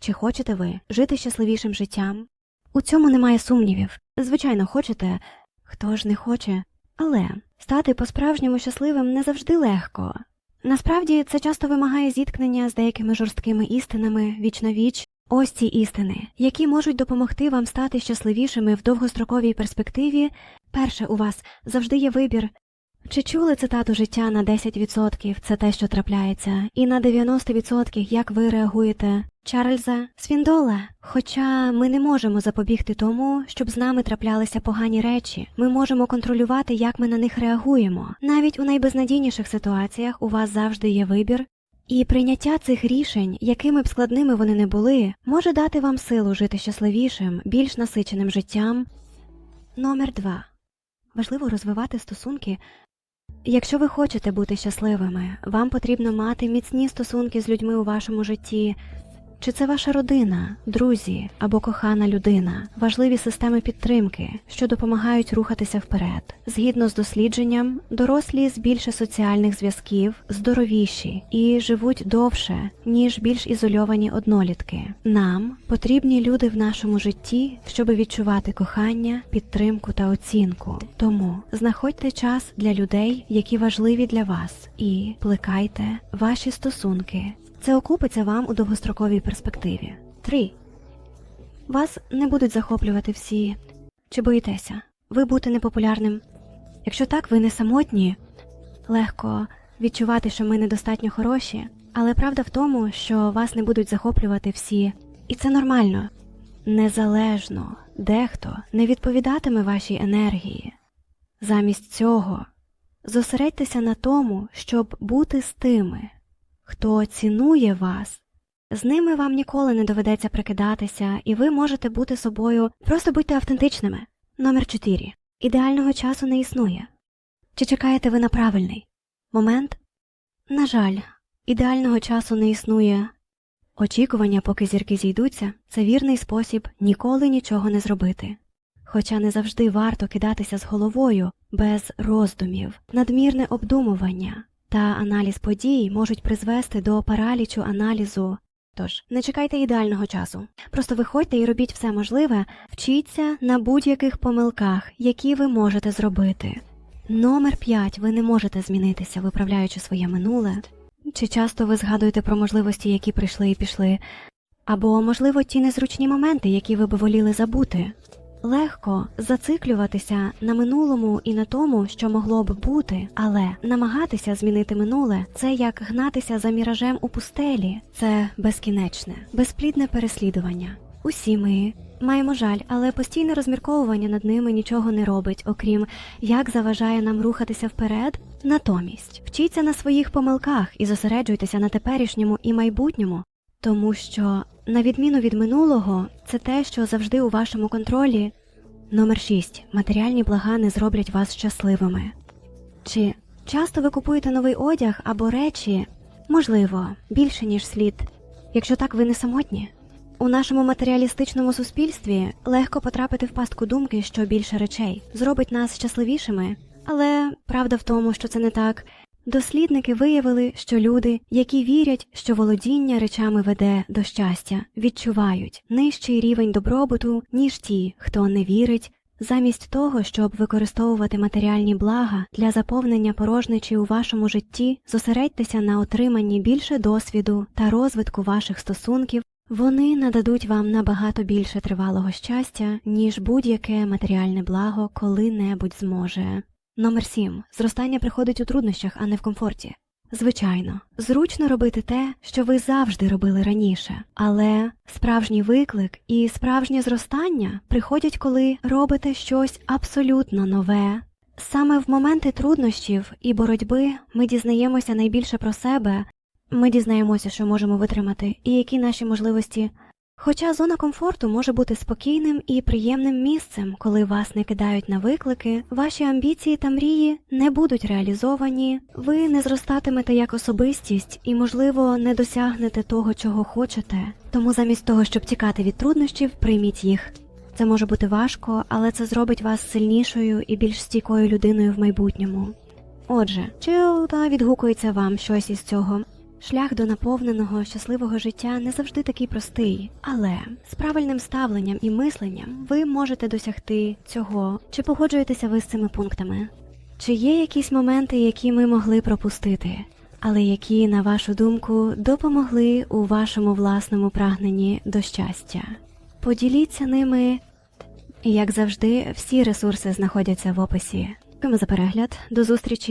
Чи хочете ви жити щасливішим життям? У цьому немає сумнівів. Звичайно, хочете, хто ж не хоче. Але стати по-справжньому щасливим не завжди легко. Насправді це часто вимагає зіткнення з деякими жорсткими істинами віч на віч. Ось ці істини, які можуть допомогти вам стати щасливішими в довгостроковій перспективі. Перше, у вас завжди є вибір. Чи чули цитату життя на 10% це те, що трапляється, і на 90% як ви реагуєте? Чарльза Свіндола. Хоча ми не можемо запобігти тому, щоб з нами траплялися погані речі, ми можемо контролювати, як ми на них реагуємо. Навіть у найбезнадійніших ситуаціях у вас завжди є вибір, і прийняття цих рішень, якими б складними вони не були, може дати вам силу жити щасливішим, більш насиченим життям. Номер 2. Важливо розвивати стосунки. Якщо ви хочете бути щасливими, вам потрібно мати міцні стосунки з людьми у вашому житті. Чи це ваша родина, друзі або кохана людина, важливі системи підтримки, що допомагають рухатися вперед. Згідно з дослідженням, дорослі з більше соціальних зв'язків здоровіші і живуть довше, ніж більш ізольовані однолітки. Нам потрібні люди в нашому житті, щоб відчувати кохання, підтримку та оцінку. Тому знаходьте час для людей, які важливі для вас, і плекайте ваші стосунки. Це окупиться вам у довгостроковій перспективі. 3. Вас не будуть захоплювати всі. Чи боїтеся? Ви бути непопулярним? Якщо так, ви не самотні. Легко відчувати, що ми недостатньо хороші, але правда в тому, що вас не будуть захоплювати всі, і це нормально. Незалежно, дехто не відповідатиме вашій енергії. Замість цього зосередьтеся на тому, щоб бути з тими, хто цінує вас. З ними вам ніколи не доведеться прикидатися, і ви можете бути собою, просто будьте автентичними. Номер 4. Ідеального часу не існує. Чи чекаєте ви на правильний момент? На жаль, ідеального часу не існує. Очікування, поки зірки зійдуться, це вірний спосіб ніколи нічого не зробити. Хоча не завжди варто кидатися з головою без роздумів, надмірне обдумування та аналіз подій можуть призвести до паралічу аналізу. Тож не чекайте ідеального часу. Просто виходьте і робіть все можливе, вчіться на будь-яких помилках, які ви можете зробити. Номер 5. Ви не можете змінитися, виправляючи своє минуле. Чи часто ви згадуєте про можливості, які прийшли і пішли, або, можливо, ті незручні моменти, які ви б воліли забути. Легко зациклюватися на минулому і на тому, що могло б бути, але намагатися змінити минуле це як гнатися за міражем у пустелі, це безкінечне, безплідне переслідування. Усі ми маємо жаль, але постійне розмірковування над ними нічого не робить, окрім як заважає нам рухатися вперед. Натомість вчіться на своїх помилках і зосереджуйтеся на теперішньому і майбутньому, тому що, на відміну від минулого, це те, що завжди у вашому контролі. Номер 6. Матеріальні блага не зроблять вас щасливими. Чи часто ви купуєте новий одяг або речі? Можливо, більше, ніж слід. Якщо так, ви не самотні. У нашому матеріалістичному суспільстві легко потрапити в пастку думки, що більше речей зробить нас щасливішими, але правда в тому, що це не так. Дослідники виявили, що люди, які вірять, що володіння речами веде до щастя, відчувають нижчий рівень добробуту, ніж ті, хто не вірить. Замість того, щоб використовувати матеріальні блага для заповнення порожнечі у вашому житті, зосередьтеся на отриманні більше досвіду та розвитку ваших стосунків, вони нададуть вам набагато більше тривалого щастя, ніж будь-яке матеріальне благо коли-небудь зможе. Номер 7. Зростання приходить у труднощах, а не в комфорті. Звичайно, зручно робити те, що ви завжди робили раніше, але справжній виклик і справжнє зростання приходять, коли робите щось абсолютно нове. Саме в моменти труднощів і боротьби ми дізнаємося найбільше про себе, ми дізнаємося, що можемо витримати, і які наші можливості. Хоча зона комфорту може бути спокійним і приємним місцем, коли вас не кидають на виклики, ваші амбіції та мрії не будуть реалізовані, ви не зростатимете як особистість і, можливо, не досягнете того, чого хочете. Тому замість того, щоб тікати від труднощів, прийміть їх. Це може бути важко, але це зробить вас сильнішою і більш стійкою людиною в майбутньому. Отже, чи та відгукується вам щось із цього? Шлях до наповненого щасливого життя не завжди такий простий, але з правильним ставленням і мисленням ви можете досягти цього. Чи погоджуєтеся ви з цими пунктами? Чи є якісь моменти, які ми могли пропустити, але які, на вашу думку, допомогли у вашому власному прагненні до щастя? Поділіться ними. І, як завжди, всі ресурси знаходяться в описі. Дякуємо за перегляд. До зустрічі